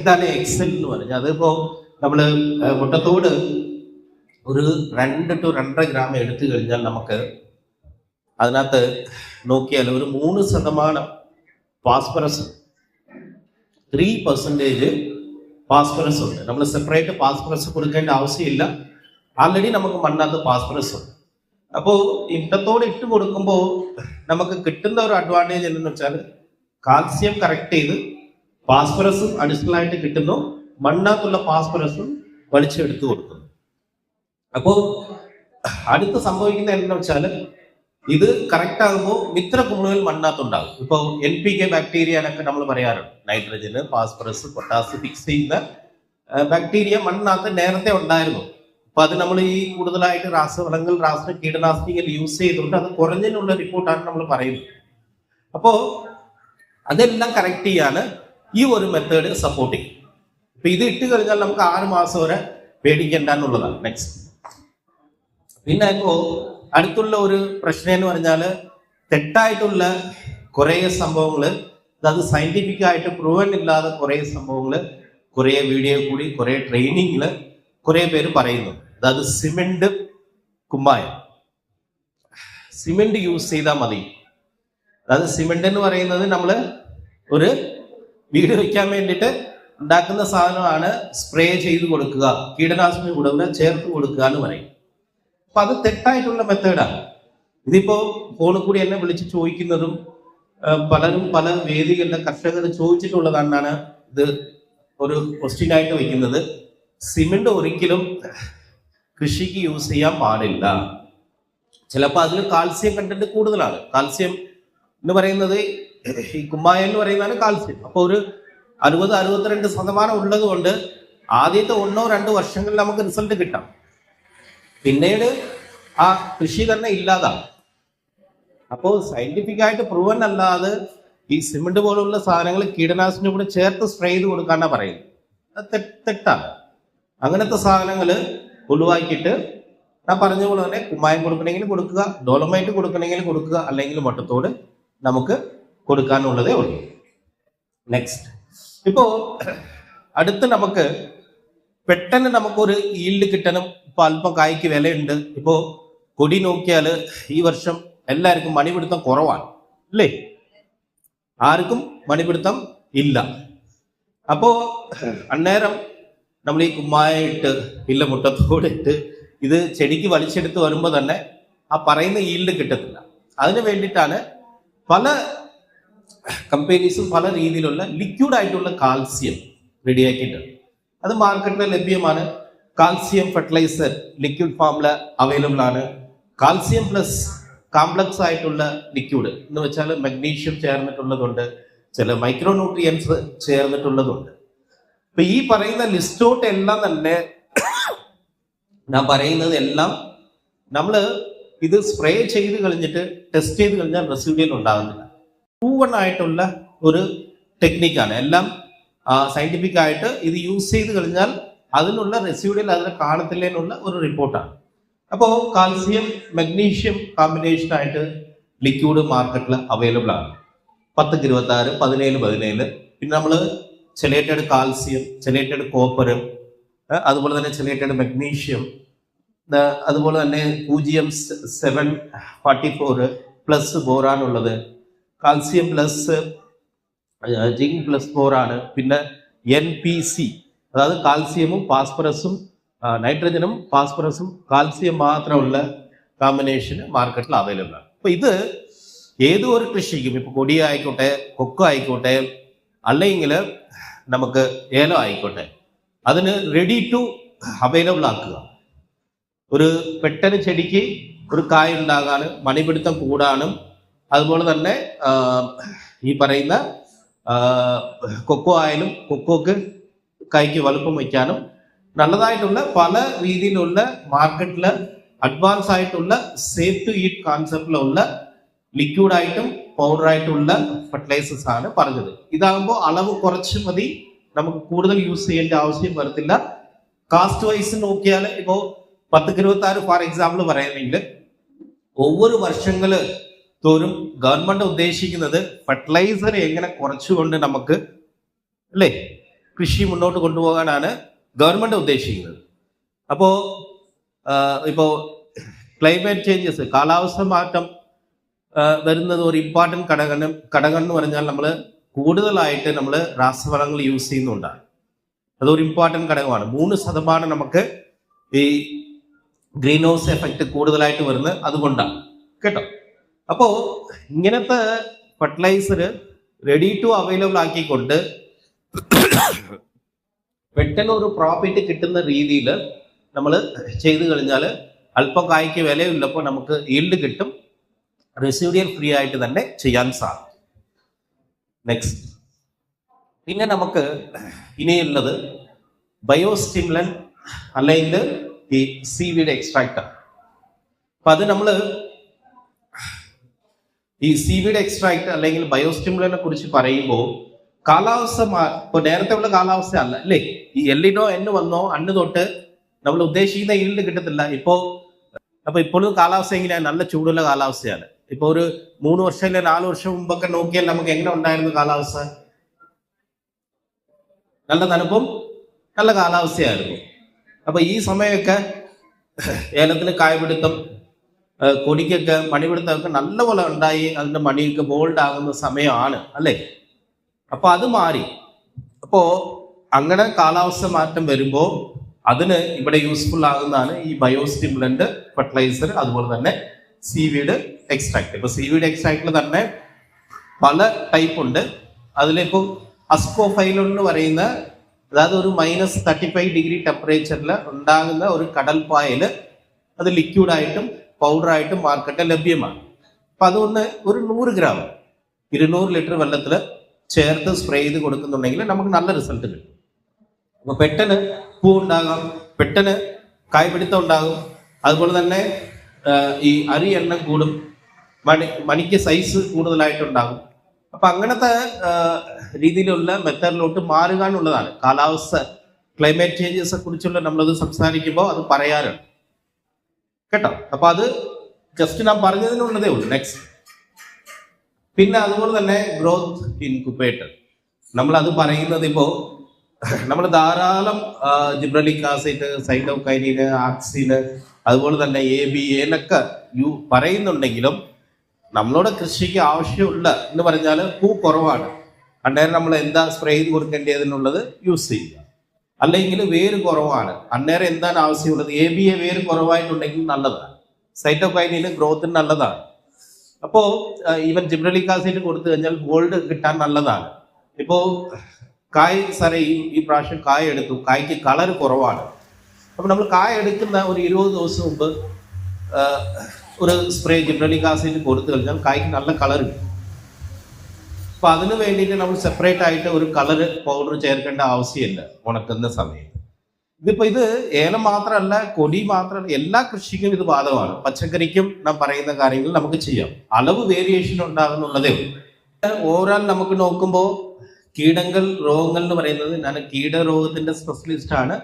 ഇതാണ് എക്സൽ എന്ന് പറഞ്ഞാൽ അതിപ്പോ നമ്മൾ ഏഹ്, മുട്ടത്തോട് ഒരു രണ്ട് ടു രണ്ടര ഗ്രാം എടുത്തു കഴിഞ്ഞാൽ നമുക്ക് അതിനകത്ത് നോക്കിയാൽ ഒരു മൂന്ന് ശതമാനം ഫാസ്ഫറസ് ത്രീ പെർസെന്റേജ് ഫാസ്ഫറസ് ഉണ്ട്. നമ്മൾ സെപ്പറേറ്റ് ഫാസ്ഫറസ് കൊടുക്കേണ്ട ആവശ്യമില്ല. ആൾറെഡി നമുക്ക് മണ്ണാത്ത ഫാസ്ഫറസ് ഉണ്ട്. അപ്പോൾ ഇട്ടത്തോട് ഇട്ട് കൊടുക്കുമ്പോൾ നമുക്ക് കിട്ടുന്ന ഒരു അഡ്വാന്റേജ് എന്തെന്ന് വെച്ചാൽ കാൽസ്യം കറക്റ്റ് ചെയ്ത് ഫാസ്ഫറസും അഡീഷണൽ ആയിട്ട് കിട്ടുന്നു. മണ്ണാത്തുള്ള ഫാസ്ഫറസും വലിച്ചെടുത്തു കൊടുക്കുന്നു. അപ്പോൾ അടുത്ത് സംഭവിക്കുന്ന എന്താണെന്ന് വെച്ചാൽ ഇത് കറക്റ്റ് ആകുമ്പോൾ മിത്ര കുമിളുകൾ മണ്ണാത്തുണ്ടാകും. ഇപ്പോൾ എൻ പി കെ ബാക്ടീരിയ എന്നൊക്കെ നമ്മൾ പറയാറുണ്ട്. നൈട്രജന് ഫാസ്ഫറസ് പൊട്ടാസ് ഫിക്സ് ചെയ്യുന്ന ബാക്ടീരിയ മണ്ണാത്ത് നേരത്തെ ഉണ്ടായിരുന്നു. അപ്പൊ അത് നമ്മൾ ഈ കൂടുതലായിട്ട് രാസവളങ്ങൾ രാസ കീടനാശിനികൾ യൂസ് ചെയ്തുകൊണ്ട് അത് കുറഞ്ഞതിനുള്ള റിപ്പോർട്ടാണ് നമ്മൾ പറയുന്നത്. അപ്പോ അതെല്ലാം കറക്റ്റ് ചെയ്യാണ്. ഈ ഒരു മെത്തേഡ് സപ്പോർട്ട് ഇപ്പൊ ഇത് ഇട്ട് കഴിഞ്ഞാൽ നമുക്ക് ആറ് മാസം വരെ പേടിക്കണ്ട എന്നുള്ളതാണ് നെക്സ്റ്റ് പിന്നെ ഇപ്പോ അടുത്തുള്ള ഒരു പ്രശ്നം എന്ന് പറഞ്ഞാൽ തെറ്റായിട്ടുള്ള കുറേ സംഭവങ്ങൾ അത് സയന്റിഫിക് ആയിട്ട് പ്രൂവൻ ഇല്ലാതെ കുറേ സംഭവങ്ങൾ കുറേ വീഡിയോ കൂടി കുറേ ട്രെയിനിങ്ങിൽ കുറേ പേര് പറയുന്നു. അതായത് സിമെന്റ് കുമ്മായം. സിമെന്റ് യൂസ് ചെയ്താൽ മതി. അതായത് സിമെന്റ് എന്ന് പറയുന്നത് നമ്മൾ ഒരു വീട് വെക്കാൻ വേണ്ടിയിട്ട് ഉണ്ടാക്കുന്ന സാധനമാണ് സ്പ്രേ ചെയ്ത് കൊടുക്കുക കീടനാശിനി കൊടുക്കുക ചേർത്ത് കൊടുക്കുക എന്ന് പറയും. അപ്പൊ അത് തെറ്റായിട്ടുള്ള മെത്തേഡാണ് ഇതിപ്പോ ഫോണിൽ കൂടി എന്നെ വിളിച്ച് ചോദിക്കുന്നതും പലരും പല വേദികളിലെ കർഷകർ ചോദിച്ചിട്ടുള്ളതാണ് ഇത് ഒരു ക്വസ്റ്റ്യൻ ആയിട്ട് വയ്ക്കുന്നത് സിമെന്റ് ഒരിക്കലും കൃഷിക്ക് യൂസ് ചെയ്യാൻ പാടില്ല. ചിലപ്പോൾ അതിൽ കാൽസ്യം കണ്ടന്റ് കൂടുതലാണ്. കാൽസ്യം എന്ന് പറയുന്നത് ഈ കുമ്മായ എന്ന് പറയുന്നതാണ് കാൽസ്യം അപ്പോൾ ഒരു അറുപത് അറുപത്തിരണ്ട് ശതമാനം ഉള്ളത് കൊണ്ട് ആദ്യത്തെ ഒന്നോ രണ്ടോ വർഷങ്ങളിൽ നമുക്ക് റിസൾട്ട് കിട്ടാം. പിന്നീട് ആ കൃഷി തന്നെ ഇല്ലാതാവും. അപ്പോൾ സയന്റിഫിക് ആയിട്ട് പ്രൂവൻ അല്ലാതെ ഈ സിമെന്റ് പോലുള്ള സാധനങ്ങൾ കീടനാശിനി കൂടെ ചേർത്ത് സ്പ്രേ ചെയ്ത് കൊടുക്കാനാ പറയുന്നത്. അത് തെറ്റാണ്. അങ്ങനത്തെ സാധനങ്ങൾ ഒഴിവാക്കിയിട്ട് ഞാൻ പറഞ്ഞ പോലെ തന്നെ കുമ്മായം കൊടുക്കണമെങ്കിൽ കൊടുക്കുക ഡോളമൈറ്റ് കൊടുക്കണമെങ്കിൽ കൊടുക്കുക അല്ലെങ്കിൽ മുട്ടത്തോട് നമുക്ക് കൊടുക്കാനുള്ളതേ ഉള്ളൂ. നെക്സ്റ്റ് ഇപ്പോ അടുത്ത് നമുക്ക് പെട്ടെന്ന് നമുക്കൊരു ഈൽഡ് കിട്ടണം. ഇപ്പൊ അല്പം കായ്ക്ക് വിലയുണ്ട്. ഇപ്പോ കൊടി നോക്കിയാൽ ഈ വർഷം എല്ലാവർക്കും മണിപിടുത്തം കുറവാണ്. അല്ലേ? ആർക്കും മണിപിടുത്തം ഇല്ല. അപ്പോ അന്നേരം നമ്മൾ ഈ കുമ്മായിട്ട് ഇല്ല മുട്ടത്തോട് ഇട്ട് ഇത് ചെടിക്ക് വലിച്ചെടുത്ത് വരുമ്പോൾ തന്നെ ആ പറയുന്ന ഈൽഡ് കിട്ടത്തില്ല. അതിന് വേണ്ടിയിട്ടാണ് പല കമ്പനീസും പല രീതിയിലുള്ള ലിക്വിഡ് ആയിട്ടുള്ള കാൽസ്യം റെഡിയാക്കിയിട്ടുണ്ട് അത് മാർക്കറ്റിൽ ലഭ്യമാണ്. കാൽസ്യം ഫെർട്ടിലൈസർ ലിക്വിഡ് ഫോമിൽ അവൈലബിൾ ആണ്. കാൽസ്യം പ്ലസ് കോംപ്ലക്സ് ആയിട്ടുള്ള ലിക്വിഡ് എന്ന് വെച്ചാൽ മഗ്നീഷ്യം ചേർന്നിട്ടുള്ളതുണ്ട്. ചില മൈക്രോ ന്യൂട്രിയൻസ് ചേർന്നിട്ടുള്ളതുണ്ട്. അപ്പൊ ഈ പറയുന്ന ലിസ്റ്റോട്ട് എല്ലാം തന്നെ ഞാൻ പറയുന്നത് എല്ലാം നമ്മൾ ഇത് സ്പ്രേ ചെയ്ത് കഴിഞ്ഞിട്ട് ടെസ്റ്റ് ചെയ്ത് കഴിഞ്ഞാൽ റെസിഡ്യൂൽ ഉണ്ടാകുന്നില്ല. പ്രൂവൺ ആയിട്ടുള്ള ഒരു ടെക്നിക്കാണ് എല്ലാം സയന്റിഫിക് ആയിട്ട് ഇത് യൂസ് ചെയ്ത് കഴിഞ്ഞാൽ അതിനുള്ള റെസിഡ്യൂൽ അതിന് കാണത്തില്ലേനുള്ള ഒരു റിപ്പോർട്ടാണ് അപ്പോൾ കാൽസ്യം മഗ്നീഷ്യം കോമ്പിനേഷൻ ആയിട്ട് ലിക്വിഡ് മാർക്കറ്റിൽ അവൈലബിൾ ആണ്. പത്ത് ഇരുപത്തി ആറ് പതിനേഴ് പതിനേഴ്. പിന്നെ നമ്മൾ ചെലേറ്റഡ് കാൽസ്യം ചെലേറ്റഡ് കോപ്പർ അതുപോലെ തന്നെ ചെലേറ്റഡ് മഗ്നീഷ്യം അതുപോലെ തന്നെ പൂജ്യം സെവൻ ഫോർട്ടി ഫോർ പ്ലസ് ബോറാണുള്ളത് കാൽസ്യം പ്ലസ് ജിങ്ക് പ്ലസ് ആണ്. പിന്നെ എൻ പി സി അതായത് കാൽസ്യമും ഫാസ്ഫറസും നൈട്രജനും ഫാസ്ഫറസും കാൽസ്യം മാത്രമുള്ള കോമ്പിനേഷൻ മാർക്കറ്റിൽ അവൈലബിൾ ആണ്. അപ്പൊ ഇത് ഏതോ ഒരു കൃഷിക്കും ഇപ്പൊ കൊടി ആയിക്കോട്ടെ കൊക്കോ ആയിക്കോട്ടെ അല്ലെങ്കിൽ നമുക്ക് ഏലം ആയിക്കോട്ടെ അതിന് റെഡി ടു അവൈലബിൾ ആക്കുക. ഒരു പെട്ടെന്ന് ചെടിക്ക് ഒരു കായ ഉണ്ടാകാനും മണിപിടുത്തം കൂടാനും അതുപോലെ തന്നെ ഈ പറയുന്ന കൊക്കോ ആയാലും കൊക്കോക്ക് കൈക്ക് വലുപ്പം വയ്ക്കാനും നല്ലതായിട്ടുള്ള പല രീതിയിലുള്ള മാർക്കറ്റിൽ അഡ്വാൻസ് ആയിട്ടുള്ള സേഫ് ടു ഈറ്റ് കോൺസെപ്റ്റിലുള്ള ലിക്വിഡ് ആയിട്ടും പൗഡർ ആയിട്ടുള്ള ഫെർട്ടിലൈസേഴ്സ് ആണ് പറഞ്ഞത്. ഇതാകുമ്പോൾ അളവ് കുറച്ച് മതി. നമുക്ക് കൂടുതൽ യൂസ് ചെയ്യേണ്ട ആവശ്യം വരത്തില്ല. കാസ്റ്റ് വൈസ് നോക്കിയാൽ ഇപ്പോ പത്ത് ഇരുപത്തി ആറ് ഫോർ എക്സാമ്പിൾ പറയുന്നെങ്കിൽ ഒവ്വൊരു വർഷങ്ങൾ തോറും ഗവൺമെന്റ് ഉദ്ദേശിക്കുന്നത് ഫെർട്ടിലൈസർ എങ്ങനെ കുറച്ചുകൊണ്ട് നമുക്ക് അല്ലേ കൃഷി മുന്നോട്ട് കൊണ്ടുപോകാനാണ് ഗവൺമെന്റ് ഉദ്ദേശിക്കുന്നത്. അപ്പോ ഇപ്പോ ക്ലൈമറ്റ് ചേഞ്ചസ് കാലാവസ്ഥ മാറ്റം വരുന്നത് ഒരു ഇമ്പോർട്ടന്റ് ഘടകം ഘടകം എന്ന് പറഞ്ഞാൽ നമ്മൾ കൂടുതലായിട്ട് നമ്മൾ രാസവളങ്ങൾ യൂസ് ചെയ്യുന്നുണ്ടാണ്. അതൊരു ഇമ്പോർട്ടന്റ് ഘടകമാണ്. മൂന്ന് ശതമാനം നമുക്ക് ഈ ഗ്രീൻ ഹൗസ് എഫക്റ്റ് കൂടുതലായിട്ട് വരുന്നത് അതുകൊണ്ടാണ്. കേട്ടോ? അപ്പോൾ ഇങ്ങനത്തെ ഫെർട്ടിലൈസർ റെഡി ടു അവൈലബിൾ ആക്കിക്കൊണ്ട് പെട്ടെന്ന് ഒരു പ്രോഫിറ്റ് കിട്ടുന്ന രീതിയിൽ നമ്മൾ ചെയ്തു കഴിഞ്ഞാൽ അല്പം കായ്ക്ക് വിലയുള്ളപ്പോൾ നമുക്ക് ഈൽഡ് കിട്ടും. റെസിഡ്യൽ ഫ്രീ ആയിട്ട് തന്നെ ചെയ്യാൻ സാധിക്കും. നെക്സ്റ്റ് പിന്നെ നമുക്ക് ഇനിയുള്ളത് ബയോസ്റ്റിമുലൻ അല്ലെങ്കിൽ ഈ സീവീഡ് എക്സ്ട്രാക്ടർ അപ്പൊ അത് നമ്മൾ ഈ സീവീഡ് എക്സ്ട്രാക്ട് അല്ലെങ്കിൽ ബയോസ്റ്റിമുലിനെ കുറിച്ച് പറയുമ്പോൾ കാലാവസ്ഥ മാ- ഇപ്പൊ നേരത്തെ ഉള്ള കാലാവസ്ഥ അല്ല? അല്ലേ ഈ എല്ലിനോ എന്ന് വന്നോ അന്ന് തൊട്ട് നമ്മൾ ഉദ്ദേശിക്കുന്ന ഈൽഡ് കിട്ടത്തില്ല. ഇപ്പോ അപ്പൊ ഇപ്പോഴും കാലാവസ്ഥ എങ്ങനെയാണ് നല്ല ചൂടുള്ള കാലാവസ്ഥയാണ്. ഇപ്പൊ ഒരു മൂന്ന് വർഷം അല്ലെങ്കിൽ നാല് വർഷം മുമ്പൊക്കെ നോക്കിയാൽ നമുക്ക് എങ്ങനെ ഉണ്ടായിരുന്നു കാലാവസ്ഥ? നല്ല തണുപ്പും നല്ല കാലാവസ്ഥയായിരുന്നു. അപ്പൊ ഈ സമയമൊക്കെ ഏലത്തിന് കായപിടുത്തം കൊടിക്കൊക്കെ മണിപിടുത്തമൊക്കെ നല്ലപോലെ ഉണ്ടായി അതിന്റെ മണിയൊക്കെ ബോൾഡ് ആകുന്ന സമയമാണ് അല്ലേ? അപ്പോൾ അത് മാറി. അപ്പോൾ അങ്ങനെ കാലാവസ്ഥ മാറ്റം വരുമ്പോൾ അതിന് ഇവിടെ യൂസ്ഫുൾ ആകുന്നതാണ് ഈ ബയോസ്റ്റിമുലന്റ് ഫെർട്ടിലൈസർ അതുപോലെ തന്നെ സീവീഡ് എക്സ്ട്രാക്ട് ഇപ്പോൾ സീവീഡ് എക്സ്ട്രാക്റ്റിൽ തന്നെ പല ടൈപ്പ് ഉണ്ട്. അതിലിപ്പോൾ അസ്കോഫൈലോൺ എന്ന് പറയുന്ന അതായത് ഒരു മൈനസ് തേർട്ടി ഫൈവ് ഡിഗ്രി ടെമ്പറേച്ചറിൽ ഉണ്ടാകുന്ന ഒരു കടൽപ്പായൽ അത് ലിക്വിഡായിട്ടും പൗഡറായിട്ടും മാർക്കറ്റിൽ ലഭ്യമാണ്. അപ്പം അതൊന്ന് ഒരു നൂറ് ഗ്രാം ഇരുന്നൂറ് ലിറ്റർ വെള്ളത്തിൽ ചേർത്ത് സ്പ്രേ ചെയ്ത് കൊടുക്കുന്നുണ്ടെങ്കിൽ നമുക്ക് നല്ല റിസൾട്ട് കിട്ടും. അപ്പോൾ പെട്ടെന്ന് പൂ ഉണ്ടാകാം പെട്ടെന്ന് കായ്പിടുത്തം ഉണ്ടാകും. അതുപോലെ തന്നെ ഈ അരി എണ്ണം കൂടും മണി മണിക്ക് സൈസ് കൂടുതലായിട്ടുണ്ടാകും അപ്പം അങ്ങനത്തെ രീതിയിലുള്ള മെത്തേഡിലോട്ട് മാറുക എന്നുള്ളതാണ് കാലാവസ്ഥ ക്ലൈമറ്റ് ചേഞ്ചസിനെ കുറിച്ചുള്ള നമ്മളത് സംസാരിക്കുമ്പോൾ അത് പറയാറുണ്ട്. കേട്ടോ? അപ്പൊ അത് ജസ്റ്റ് ഞാൻ പറഞ്ഞതിനുള്ളതേ ഉള്ളൂ. നെക്സ്റ്റ് പിന്നെ അതുപോലെ തന്നെ ഗ്രോത്ത് ഇൻകുബേറ്റർ നമ്മൾ അത് പറയുന്നത് ഇപ്പോ നമ്മൾ ധാരാളം ജിബ്രലിക് ആസിഡ് സൈറ്റോകൈനിന് ആക്സിന് അതുപോലെ തന്നെ എ ബി എന്നൊക്കെ യു പറയുന്നുണ്ടെങ്കിലും നമ്മളോട് കൃഷിക്ക് ആവശ്യമുള്ള എന്ന് പറഞ്ഞാൽ പൂ കുറവാണ്. അന്നേരം നമ്മൾ എന്താ സ്പ്രേ ചെയ്ത് കൊടുക്കേണ്ടതെന്നുള്ളത് യൂസ് ചെയ്യുക. അല്ലെങ്കിൽ വേര് കുറവാണ്. അന്നേരം എന്താണ് ആവശ്യമുള്ളത്? എ ബി എ വേര് കുറവായിട്ടുണ്ടെങ്കിൽ നല്ലതാണ്. സൈറ്റോകൈനിന് ഗ്രോത്തിന് നല്ലതാണ്. അപ്പോ ഈവൻ ജിബ്രലിക് ആസിഡ് കൊടുത്തു കഴിഞ്ഞാൽ ഗോൾഡ് കിട്ടാൻ നല്ലതാണ്. ഇപ്പോ കായ് സാറേ ഈ ഈ പ്രാവശ്യം കായ എടുത്തു. കായ്ക്ക് കളർ കുറവാണ്. അപ്പോൾ നമ്മൾ കായ എടുക്കുന്ന ഒരു ഇരുപത് ദിവസം മുമ്പ് ഒരു സ്പ്രേ ജിബ്രലിക് ആസിഡ് കൊടുത്തു കഴിഞ്ഞാൽ കായ്ക്ക് നല്ല കളർ കിട്ടും. അപ്പൊ അതിന് വേണ്ടിയിട്ട് നമ്മൾ സെപ്പറേറ്റ് ആയിട്ട് ഒരു കളർ പൗഡർ ചേർക്കേണ്ട ആവശ്യമില്ല ഉണക്കുന്ന സമയത്ത്. ഇതിപ്പോ ഇത് ഏലം മാത്രമല്ല കൊടി മാത്രമല്ല എല്ലാ കൃഷിക്കും ഇത് ബാധകമാണ്. പച്ചക്കറിക്കും നാം പറയുന്ന കാര്യങ്ങൾ നമുക്ക് ചെയ്യാം. അളവ് വേരിയേഷൻ ഉണ്ടാകുന്നുള്ളതേ ഉള്ളൂ. ഓവറാൾ നമുക്ക് നോക്കുമ്പോൾ കീടങ്ങൾ രോഗങ്ങൾ എന്ന് പറയുന്നത് ഞാൻ കീടരോഗത്തിന്റെ സ്പെഷ്യലിസ്റ്റ് ആണ്.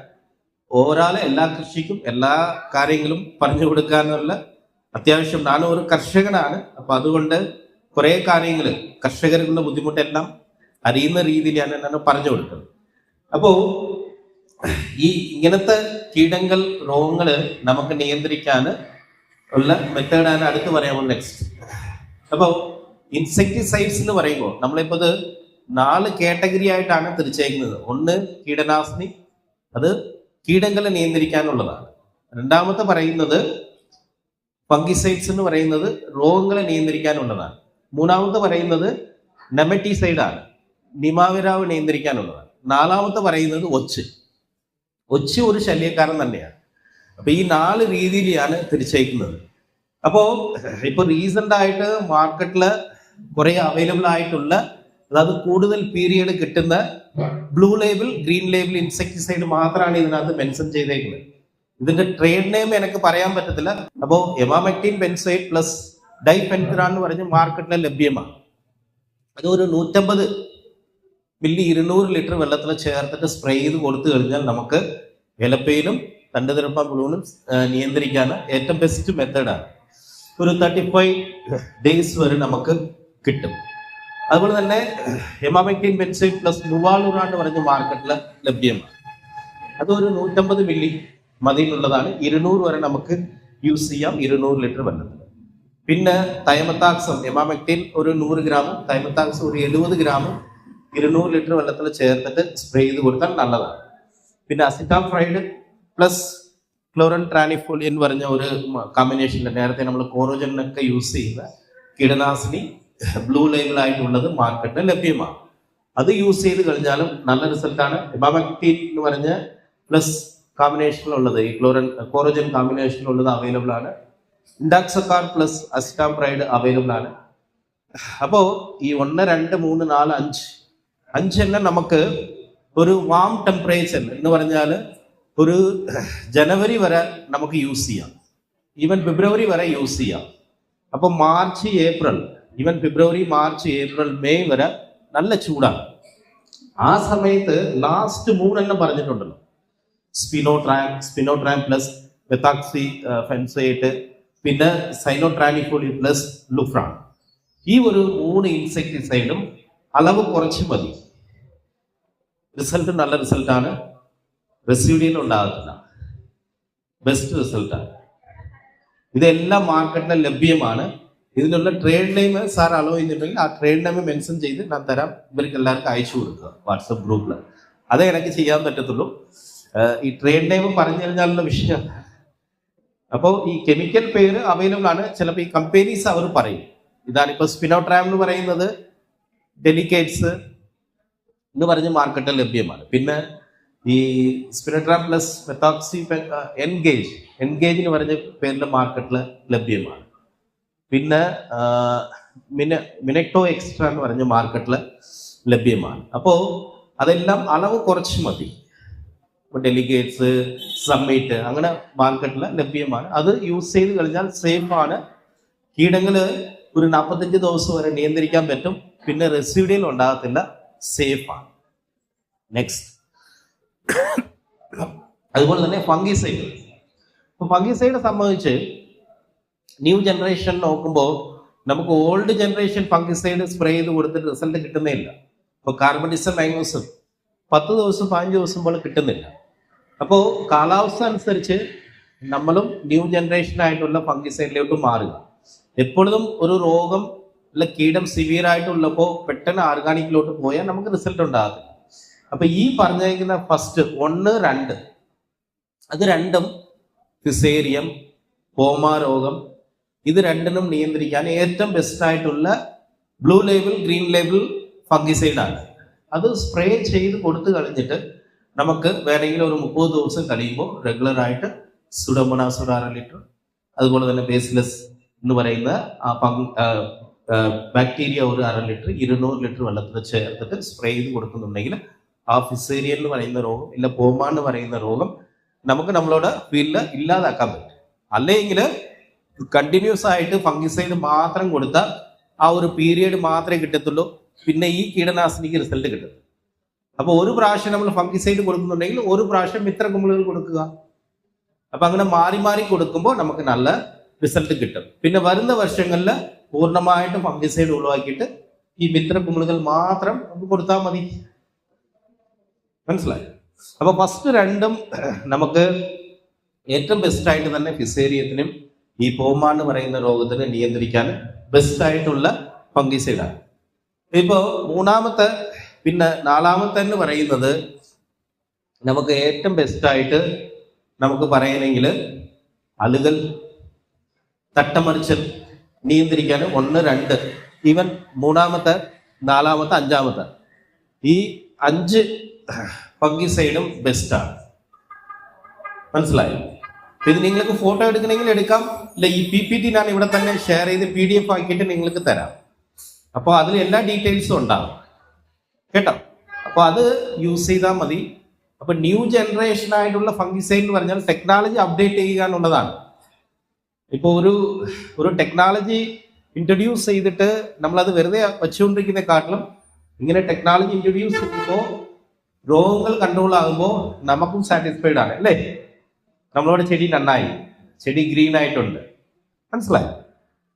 ഓവറാൾ എല്ലാ കൃഷിക്കും എല്ലാ കാര്യങ്ങളും പറഞ്ഞു കൊടുക്കാനുള്ള അത്യാവശ്യം. ഞാനും ഒരു കർഷകനാണ്. അപ്പൊ അതുകൊണ്ട് കുറെ കാര്യങ്ങൾ കർഷകരുടെ ബുദ്ധിമുട്ടെല്ലാം അറിയുന്ന രീതിയിൽ ഞാൻ എന്നാണ് പറഞ്ഞു കൊടുക്കുന്നത്. അപ്പോ ഈ ഇങ്ങനത്തെ കീടങ്ങൾ രോഗങ്ങൾ നമുക്ക് നിയന്ത്രിക്കാൻ ഉള്ള മെത്തേഡാണ് അടുത്ത് പറയാമോ നെക്സ്റ്റ് അപ്പോൾ ഇൻസെക്ടിസൈഡ്സ് എന്ന് പറയുമ്പോൾ നമ്മളിപ്പോൾ ഇത് നാല് കാറ്റഗറി ആയിട്ടാണ് തിരിച്ചേക്കുന്നത് ഒന്ന് കീടനാശിനി അത് കീടങ്ങളെ നിയന്ത്രിക്കാനുള്ളതാണ്. രണ്ടാമത്തെ പറയുന്നത് ഫംഗിസൈഡ്സ് എന്ന് പറയുന്നത് രോഗങ്ങളെ നിയന്ത്രിക്കാനുള്ളതാണ്. മൂന്നാമത്തെ പറയുന്നത് നെമറ്റിസൈഡാണ്. നിമാവിരാവ് നിയന്ത്രിക്കാനുള്ളതാണ്. നാലാമത്തെ പറയുന്നത് ഒച്ച്. ഒച്ച് ഒരു ശല്യക്കാരൻ തന്നെയാണ്. അപ്പൊ ഈ നാല് രീതിയിലാണ് തിരിച്ചയക്കുന്നത്. അപ്പോ ഇപ്പൊ റീസെന്റ് ആയിട്ട് മാർക്കറ്റിൽ കുറെ അവൈലബിൾ ആയിട്ടുള്ള അതായത് കൂടുതൽ പീരിയഡ് കിട്ടുന്ന blue label green label insecticide മാത്രമാണ് ഇതിനകത്ത് മെൻഷൻ ചെയ്തേക്കുന്നത്. ഇതിന്റെ ട്രേഡ് നെയിം എനിക്ക് പറയാൻ പറ്റത്തില്ല. അപ്പോ എമാമെക്ടീൻ പെൻസൈഡ് പ്ലസ് ഡൈപെൻത്രാൻ എന്ന് പറഞ്ഞ് മാർക്കറ്റിൽ ലഭ്യമാണ് അത് ഒരു നൂറ്റമ്പത് മില്ലി ഇരുന്നൂറ് ലിറ്റർ വെള്ളത്തിൽ ചേർത്തിട്ട് സ്പ്രേ ചെയ്ത് കൊടുത്തു കഴിഞ്ഞാൽ നമുക്ക് വിലപ്പയിലും തണ്ട് തിരപ്പാൻ പുളുവിനും നിയന്ത്രിക്കാൻ ഏറ്റവും ബെസ്റ്റ് മെത്തേഡാണ് ഒരു തേർട്ടി ഫൈവ് ഡേയ്സ് വരെ നമുക്ക് കിട്ടും. അതുപോലെ തന്നെ എമാമെക്ടീൻ ബെൻസൈഡ് പ്ലസ് എന്ന് പറഞ്ഞ മാർക്കറ്റിൽ ലഭ്യമാണ്. അതൊരു നൂറ്റമ്പത് മില്ലി മതിയിലുള്ളതാണ് ഇരുന്നൂറ് വരെ നമുക്ക് യൂസ് ചെയ്യാം. ഇരുന്നൂറ് ലിറ്റർ വെള്ളത്തിൽ പിന്നെ തൈമത്താക്സം എമാമെക്ടീൻ ഒരു നൂറ് ഗ്രാമും തൈമത്താക്സം ഒരു എഴുപത് ഗ്രാമും ഇരുന്നൂറ് ലിറ്റർ വെള്ളത്തിൽ ചേർത്തിട്ട് സ്പ്രേ ചെയ്ത് കൊടുത്താൽ നല്ലതാണ്. പിന്നെ അസിറ്റാഫ്രൈഡ് പ്ലസ് ക്ലോറൻ ട്രാനിഫോൾ എന്ന് പറഞ്ഞ ഒരു കോമ്പിനേഷനിൽ നേരത്തെ നമ്മൾ കോറോജനൊക്കെ യൂസ് ചെയ്യുന്ന കീടനാശിനി ബ്ലൂ ലൈനിലായിട്ടുള്ളത് മാർക്കറ്റിൽ ലഭ്യമാണ്. അത് യൂസ് ചെയ്ത് കഴിഞ്ഞാലും നല്ല റിസൾട്ടാണ്. എബാമക്ടീൻ എന്ന് പറഞ്ഞ പ്ലസ് കോമ്പിനേഷനിലുള്ളത് ഈ ക്ലോറൻ കോറോജൻ കോമ്പിനേഷനിലുള്ളത് അവൈലബിൾ ആണ്. Indoxacarb plus acetamiprid available ആണ്. അപ്പോൾ ഈ ഒന്ന് രണ്ട് മൂന്ന് നാല് അഞ്ച് അഞ്ചെണ്ണം നമുക്ക് ഒരു വാം ടെമ്പറേച്ചർ എന്ന് പറഞ്ഞാൽ ഒരു ജനുവരി വരെ നമുക്ക് യൂസ് ചെയ്യാം. ഈവൻ ഫെബ്രുവരി വരെ യൂസ് ചെയ്യാം. അപ്പോൾ March April even February March April May വരെ നല്ല ചൂടാണ്. ആ സമയത്ത് ലാസ്റ്റ് മൂന്നെണ്ണം പറഞ്ഞിട്ടുണ്ടല്ലോ. സ്പിനോട്രാം സ്പിനോട്രാം പ്ലസ് വെത്താക്സി ഫെൻസൈറ്റ് പിന്നെ സൈനോട്രാലിഫോളി പ്ലസ് ലുഫ്രാൻ ഈ ഒരു മൂന്ന് ഇൻസെക്ടിസൈഡും അളവ് കുറച്ച് മതി. റിസൾട്ട് നല്ല റിസൾട്ടാണ് റെസിഡ്യൂൽ ഉണ്ടാകത്തില്ല. ബെസ്റ്റ് റിസൾട്ടാണ് ഇതെല്ലാം മാർക്കറ്റിൽ ലഭ്യമാണ്. ഇതിനുള്ള ട്രേഡ് നെയിം സാർ അലോ ചെയ്തിട്ടുണ്ടെങ്കിൽ ആ ട്രേഡ് നെയിം മെൻഷൻ ചെയ്ത് ഞാൻ തരാം. ഇവർക്ക് എല്ലാവർക്കും അയച്ചു കൊടുക്കുക വാട്സപ്പ് ഗ്രൂപ്പിൽ അതേ എനിക്ക് ചെയ്യാൻ പറ്റത്തുള്ളൂ. ഈ ട്രേഡ് നെയിം പറഞ്ഞു കഴിഞ്ഞാലുള്ള വിഷയം അപ്പോൾ ഈ കെമിക്കൽ പേര് അവൈലബിൾ ആണ്. ചിലപ്പോൾ ഈ കമ്പനീസ് അവർ പറയും. ഇതാണിപ്പോൾ സ്പിനോട്രാം എന്ന് പറയുന്നത്. ഡെലിക്കേറ്റ്സ് എന്ന് പറഞ്ഞ് മാർക്കറ്റിൽ ലഭ്യമാണ്. പിന്നെ ഈ spinetoram plus methoxy engage engage എന്ന് പറഞ്ഞ പേരിൽ മാർക്കറ്റിൽ ലഭ്യമാണ്. പിന്നെ മിന മിനക്ടോ എക്സ്ട്രാ എന്ന് പറഞ്ഞ മാർക്കറ്റിൽ ലഭ്യമാണ്. അപ്പോൾ അതെല്ലാം അളവ് കുറച്ച് മതി. ഡെലിഗേറ്റ്സ് സമ്മിറ്റ് അങ്ങനെ മാർക്കറ്റിൽ ലഭ്യമാണ്. അത് യൂസ് ചെയ്ത് കഴിഞ്ഞാൽ സേഫ് ആണ്. കീടങ്ങൾ ഒരു നാൽപ്പത്തഞ്ച് ദിവസം വരെ നിയന്ത്രിക്കാൻ പറ്റും. പിന്നെ റെസിഡ്യൂൽ ഉണ്ടാകത്തില്ല. സേഫ് ആണ്. നെക്സ്റ്റ് അതുപോലെ തന്നെ ഫംഗിസൈഡ് ഇപ്പൊ ഫംഗിസൈഡ് സംബന്ധിച്ച് ന്യൂ ജനറേഷൻ നോക്കുമ്പോൾ നമുക്ക് ഓൾഡ് ജനറേഷൻ ഫംഗിസൈഡ് സ്പ്രേ ചെയ്ത് കൊടുത്തിട്ട് റിസൾട്ട് കിട്ടുന്നേ ഇല്ല. ഇപ്പൊ കാർബണിസം മാംഗോസും പത്ത് ദിവസം പതിനഞ്ച് ദിവസം പോലെ കിട്ടുന്നില്ല. അപ്പോൾ കാലാവസ്ഥ അനുസരിച്ച് നമ്മളും ന്യൂ ജനറേഷൻ ആയിട്ടുള്ള ഫംഗിസൈഡിലോട്ട് മാറുക. എപ്പോഴും ഒരു രോഗം അല്ല കീടം സിവിയർ ആയിട്ടുള്ളപ്പോൾ പെട്ടെന്ന് ഓർഗാനിക്കിലോട്ട് പോയാൽ നമുക്ക് റിസൾട്ട് ഉണ്ടാകും അപ്പൊ ഈ പറഞ്ഞിരിക്കുന്ന ഫസ്റ്റ് ഒന്ന് രണ്ട്. അത് രണ്ടും ഫിസേരിയം ഹോമാ രോഗം. ഇത് രണ്ടിനും നിയന്ത്രിക്കാൻ ഏറ്റവും ബെസ്റ്റ് ആയിട്ടുള്ള ബ്ലൂ ലേബിൾ ഗ്രീൻ ലേബിൾ ഫംഗിസൈഡാണ് അത് സ്പ്രേ ചെയ്ത് കൊടുത്തു കഴിഞ്ഞിട്ട് നമുക്ക് വേറെങ്കിലും ഒരു മുപ്പത് ദിവസം കഴിയുമ്പോൾ റെഗുലർ ആയിട്ട് സുഡമണ അര ലിറ്റർ അതുപോലെ തന്നെ ബേസിലസ് എന്ന് പറയുന്ന ആ ബാക്ടീരിയ ഒരു അര ലിറ്റർ ഇരുന്നൂറ് ലിറ്റർ വെള്ളത്തിൽ ചേർത്തിട്ട് സ്പ്രേ ചെയ്ത് കൊടുക്കുന്നുണ്ടെങ്കിൽ ആ ഫിസേരിയൻ എന്ന് പറയുന്ന രോഗം ഇല്ല പോമാ എന്ന് പറയുന്ന രോഗം നമുക്ക് നമ്മളോട് ഫീൽഡ് ഇല്ലാതാക്കാൻ പറ്റും. അല്ലെങ്കിൽ കണ്ടിന്യൂസ് ആയിട്ട് ഫംഗിസൈഡ് മാത്രം കൊടുത്താൽ ആ ഒരു പീരിയഡ് മാത്രമേ കിട്ടത്തുള്ളൂ. പിന്നെ ഈ കീടനാശിനിക്ക് റിസൾട്ട് കിട്ടും അപ്പൊ ഒരു പ്രാവശ്യം നമ്മൾ ഫംഗിസൈഡ് കൊടുക്കുന്നുണ്ടെങ്കിൽ ഒരു പ്രാവശ്യം മിത്ര കുമിളുകൾ കൊടുക്കുക. അപ്പം അങ്ങനെ മാറി മാറി കൊടുക്കുമ്പോൾ നമുക്ക് നല്ല റിസൾട്ട് കിട്ടും. പിന്നെ വരുന്ന വർഷങ്ങളിൽ പൂർണമായിട്ട് ഫംഗിസൈഡ് ഒഴിവാക്കിയിട്ട് ഈ മിത്ര കുമിളുകൾ മാത്രം നമുക്ക് കൊടുത്താൽ മതി. മനസ്സിലായി? അപ്പോൾ ഫസ്റ്റ് രണ്ടും നമുക്ക് ഏറ്റവും ബെസ്റ്റ് ആയിട്ട് തന്നെ ഫിസേരിയത്തിനും ഈ പോമാണ് പറയുന്ന രോഗത്തിന് നിയന്ത്രിക്കാൻ ബെസ്റ്റ് ആയിട്ടുള്ള ഫംഗിസൈഡാണ് ഇപ്പോ മൂന്നാമത്തെ പിന്നെ നാലാമത്തെ തന്നെ പറയുന്നത് നമുക്ക് ഏറ്റവും ബെസ്റ്റായിട്ട് നമുക്ക് പറയണമെങ്കിൽ അലുകൽ തട്ടമറിച്ചൽ നിയന്ത്രിക്കാൻ ഒന്ന് രണ്ട് ഈവൻ മൂന്നാമത്തെ നാലാമത്തെ അഞ്ചാമത്തെ. ഈ അഞ്ച് ഫംഗിസൈഡും ബെസ്റ്റാണ്. മനസ്സിലായോ? ഇത് നിങ്ങൾക്ക് ഫോട്ടോ എടുക്കണമെങ്കിൽ എടുക്കാം. ഇല്ല ഈ പി പി ടി ഞാൻ ഇവിടെ തന്നെ ഷെയർ ചെയ്ത് പി ഡി എഫ് ആക്കിയിട്ട് നിങ്ങൾക്ക് തരാം. അപ്പോൾ അതിൽ എല്ലാ ഡീറ്റെയിൽസും ഉണ്ടാവും. കേട്ടോ? അപ്പോൾ അത് യൂസ് ചെയ്താൽ മതി. അപ്പൊ ന്യൂ ജനറേഷൻ ആയിട്ടുള്ള ഫംഗിസൈഡ് എന്ന് പറഞ്ഞാൽ ടെക്നോളജി അപ്ഡേറ്റ് ചെയ്യുക എന്നുള്ളതാണ്. ഇപ്പോൾ ഒരു ഒരു ടെക്നോളജി ഇൻട്രൊഡ്യൂസ് ചെയ്തിട്ട് നമ്മളത് വെറുതെ വെച്ചുകൊണ്ടിരിക്കുന്നതിനെക്കാട്ടിലും ഇങ്ങനെ ടെക്നോളജി ഇൻട്രൊഡ്യൂസ് ചെയ്യുമ്പോൾ രോഗങ്ങൾ കൺട്രോൾ ആകുമ്പോൾ നമുക്കും സാറ്റിസ്ഫൈഡ് ആണ് അല്ലേ? നമ്മളോട് ചെടി നന്നായി ചെടി ഗ്രീൻ ആയിട്ടുണ്ട്. മനസ്സിലായി?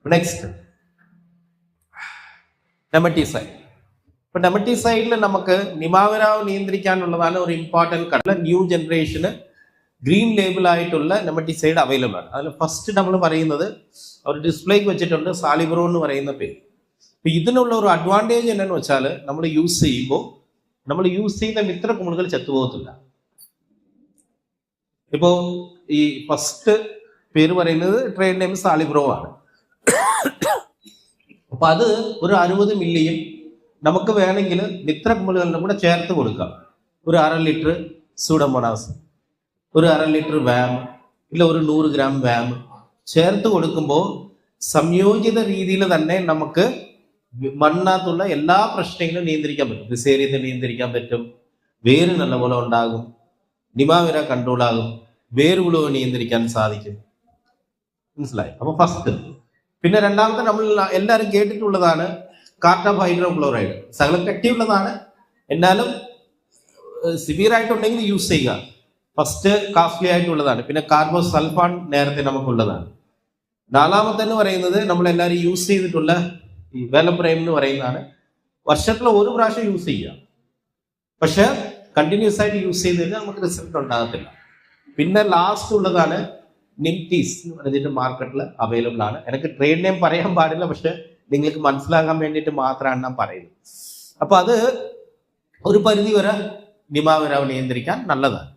നെക്സ്റ്റ് നെമറ്റീസൈഡ് ഇപ്പൊ നെമറ്റീസൈഡിൽ നമുക്ക് നിമാവരാവ് നിയന്ത്രിക്കാനുള്ളതാണ് ഒരു ഇമ്പോർട്ടന്റ് കടല ന്യൂ ജനറേഷന് ഗ്രീൻ ലേബിൾ ആയിട്ടുള്ള നെമറ്റിസൈഡ് അവൈലബിൾ ആണ്. അതിൽ ഫസ്റ്റ് നമ്മൾ പറയുന്നത് ഒരു ഡിസ്പ്ലേക്ക് വെച്ചിട്ടുണ്ട് സാലിബ്രോ എന്ന് പറയുന്ന പേര്. അപ്പൊ ഇതിനുള്ള ഒരു അഡ്വാന്റേജ് എന്താണെന്ന് വെച്ചാൽ നമ്മൾ യൂസ് ചെയ്യുമ്പോൾ നമ്മൾ യൂസ് ചെയ്യുന്ന മിത്ര കുമിളുകൾ ചത്തുപോകത്തില്ല. ഇപ്പോ ഈ ഫസ്റ്റ് പേര് പറയുന്നത് ട്രെയിൻ നെയിം സാലിബ്രോ ആണ്. അപ്പൊ അത് ഒരു അറുപത് മില്ലിയും നമുക്ക് വേണമെങ്കിൽ മിത്ര കുമിളുകളുടെ കൂടെ ചേർത്ത് കൊടുക്കാം. ഒരു അര ലിറ്റർ സൂഡമോണാസ് ഒരു അര ലിറ്റർ വാം ഇല്ല ഒരു നൂറ് ഗ്രാം വാം ചേർത്ത് കൊടുക്കുമ്പോൾ സംയോജിത രീതിയിൽ തന്നെ നമുക്ക് മണ്ണാത്തുള്ള എല്ലാ പ്രശ്നങ്ങളും നിയന്ത്രിക്കാൻ പറ്റും. വിസേരിയത്തെ നിയന്ത്രിക്കാൻ പറ്റും. വേര് നല്ലപോലെ ഉണ്ടാകും. നിമാവിര കൺട്രോൾ ആകും. വേരുകുളവ് നിയന്ത്രിക്കാൻ സാധിക്കും. മനസ്സിലായി? അപ്പൊ ഫസ്റ്റ് പിന്നെ രണ്ടാമത്തെ നമ്മൾ എല്ലാവരും കേട്ടിട്ടുള്ളതാണ് കാർട്ട ഓഫ് ഹൈഡ്രോക്ലോറൈഡ് സകലം കട്ടിയുള്ളതാണ്. എന്നാലും സിവിയർ ആയിട്ടുണ്ടെങ്കിൽ യൂസ് ചെയ്യുക. ഫസ്റ്റ് കാസ്റ്റ്ലി ആയിട്ടുള്ളതാണ്. പിന്നെ കാർബോ സൾഫാൺ നേരത്തെ നമുക്കുള്ളതാണ്. നാലാമത്തെ എന്ന് പറയുന്നത് നമ്മൾ എല്ലാവരും യൂസ് ചെയ്തിട്ടുള്ള ഈ വേലപ്രേം എന്ന് പറയുന്നതാണ്. വർഷത്തിൽ ഒരു പ്രാവശ്യം യൂസ് ചെയ്യുക. പക്ഷെ കണ്ടിന്യൂസ് ആയിട്ട് യൂസ് ചെയ്ത് നമുക്ക് റിസൾട്ട് ഉണ്ടാകത്തില്ല. പിന്നെ ലാസ്റ്റ് ഉള്ളതാണ് നിംറ്റീസ് എന്ന് പറഞ്ഞിട്ട് മാർക്കറ്റിൽ അവൈലബിൾ ആണ്. എനിക്ക് ട്രേഡ് നെയിം പറയാൻ പാടില്ല പക്ഷെ നിങ്ങൾക്ക് മനസ്സിലാകാൻ വേണ്ടിയിട്ട് മാത്രമാണ് ഞാൻ പറയുന്നത്. അപ്പൊ അത് ഒരു പരിധി വരെ നിമാവരാവ് നിയന്ത്രിക്കാൻ നല്ലതാണ്.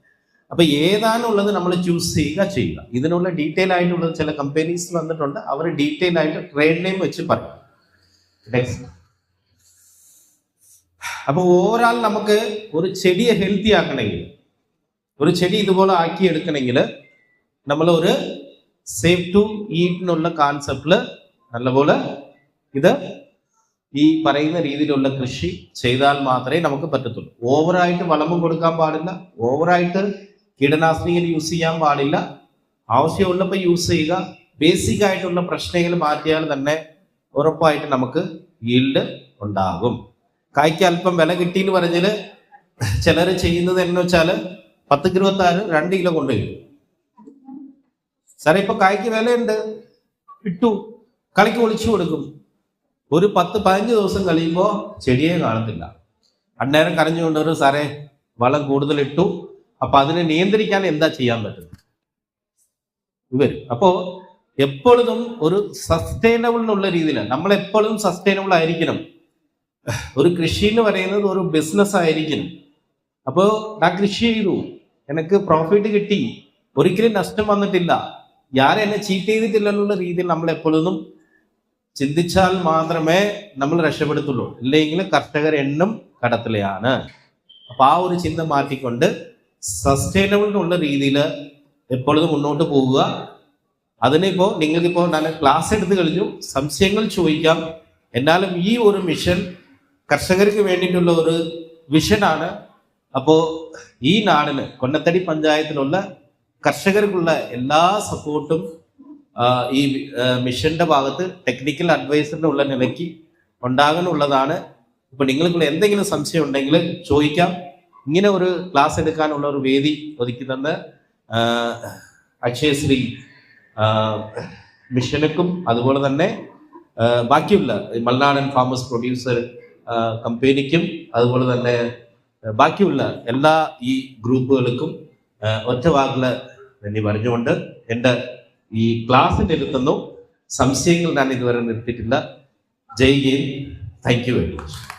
അപ്പൊ ഏതാണുള്ളത് നമ്മൾ ചൂസ് ചെയ്യുക ചെയ്യുക. ഇതിനുള്ള ഡീറ്റെയിൽ ആയിട്ടുള്ളത് ചില കമ്പനീസ് വന്നിട്ടുണ്ട്. അവർ ഡീറ്റെയിൽ ആയിട്ട് ട്രേഡ് നെയിം വെച്ച് പറയും. നെക്സ്റ്റ് അപ്പൊ ഓവറാൾ നമുക്ക് ഒരു ചെടിയെ ഹെൽത്തി ആക്കണമെങ്കിൽ ഒരു ചെടി ഇതുപോലെ ആക്കി എടുക്കണമെങ്കിൽ നമ്മൾ ഒരു സേഫ് ടു ഈറ്റിനുള്ള കാൺസെപ്റ്റിൽ നല്ലപോലെ ഇത് ഈ പറയുന്ന രീതിയിലുള്ള കൃഷി ചെയ്താൽ മാത്രമേ നമുക്ക് പറ്റത്തുള്ളൂ. ഓവറായിട്ട് വളമും കൊടുക്കാൻ പാടില്ല ഓവറായിട്ട് കീടനാശിനികൾ യൂസ് ചെയ്യാൻ പാടില്ല. ആവശ്യമുള്ളപ്പോൾ യൂസ് ചെയ്യുക ബേസിക് ആയിട്ടുള്ള പ്രശ്നങ്ങൾ മാറ്റിയാൽ തന്നെ ഉറപ്പായിട്ട് നമുക്ക് ഈൽഡ് ഉണ്ടാകും. കായ്ക്ക് അല്പം വില കിട്ടിയെന്ന് പറഞ്ഞാൽ ചിലർ ചെയ്യുന്നത് എന്ന് വെച്ചാൽ പത്ത് ഇരുപത്തി ആറ് രണ്ട് കിലോ കൊണ്ടുപോയി സാറേ ഇപ്പൊ കായ്ക്ക് വിലയുണ്ട്. ഇട്ടു കളിക്ക് ഒളിച്ചു കൊടുക്കും. ഒരു പത്ത് പതിനഞ്ച് ദിവസം കഴിയുമ്പോൾ ചെടിയെ കാണത്തില്ല. അന്നേരം കരഞ്ഞുകൊണ്ട് ഒരു സാറേ വളം കൂടുതൽ ഇട്ടു അപ്പൊ അതിനെ നിയന്ത്രിക്കാൻ എന്താ ചെയ്യാൻ പറ്റുന്നത്? ഇവർ അപ്പോ എപ്പോഴും ഒരു സസ്റ്റൈനബിൾ എന്നുള്ള രീതിയിൽ നമ്മൾ എപ്പോഴും സസ്റ്റൈനബിൾ ആയിരിക്കണം. ഒരു കൃഷി എന്ന് പറയുന്നത് ഒരു ബിസിനസ് ആയിരിക്കണം. അപ്പോൾ ഞാൻ കൃഷി ചെയ്തു. എനിക്ക് പ്രോഫിറ്റ് കിട്ടി. ഒരിക്കലും നഷ്ടം വന്നിട്ടില്ല. ഞാൻ എന്നെ ചീറ്റ് ചെയ്തിട്ടില്ല എന്നുള്ള രീതിയിൽ നമ്മൾ എപ്പോഴും ചിന്തിച്ചാൽ മാത്രമേ നമ്മൾ രക്ഷപ്പെടുത്തുള്ളൂ. ഇല്ലെങ്കിൽ കർഷകർ എണ്ണും കടത്തിലെയാണ്. അപ്പൊ ആ ഒരു ചിന്ത മാറ്റിക്കൊണ്ട് സസ്റ്റൈനബിൾ ഉള്ള രീതിയിൽ എപ്പോഴും മുന്നോട്ട് പോവുക. അതിനിപ്പോ നിങ്ങൾക്കിപ്പോ ഞാൻ ക്ലാസ് എടുത്ത് കഴിഞ്ഞു. സംശയങ്ങൾ ചോദിക്കാം. എന്നാലും ഈ ഒരു മിഷൻ കർഷകർക്ക് വേണ്ടിയിട്ടുള്ള ഒരു വിഷനാണ് അപ്പോ ഈ നാടിന് കൊന്നത്തടി പഞ്ചായത്തിലുള്ള കർഷകർക്കുള്ള എല്ലാ സപ്പോർട്ടും ഈ മിഷന്റെ ഭാഗത്ത് ടെക്നിക്കൽ അഡ്വൈസറിന്റെ ഉള്ള നിലയ്ക്ക് ഉണ്ടാകാനുള്ളതാണ്. ഇപ്പൊ നിങ്ങൾക്ക് എന്തെങ്കിലും സംശയം ഉണ്ടെങ്കിൽ ചോദിക്കാം. ഇങ്ങനെ ഒരു ക്ലാസ് എടുക്കാനുള്ള ഒരു വേദി ഒതുക്കി തന്ന് അക്ഷയശ്രീ മിഷനുക്കും അതുപോലെ തന്നെ ബാക്കിയുള്ള മലനാടൻ ഫാമസ് പ്രൊഡ്യൂസർ കമ്പനിക്കും അതുപോലെ തന്നെ ബാക്കിയുള്ള എല്ലാ ഈ ഗ്രൂപ്പുകൾക്കും ഒറ്റ വാക്കിൽ നന്ദി പറഞ്ഞുകൊണ്ട് എന്റെ ഈ ക്ലാസ് നിർത്തുന്നു സംശയങ്ങൾ ഞാൻ ഇതുവരെ നിർത്തിയിട്ടില്ല. Jai Hind. Thank you very much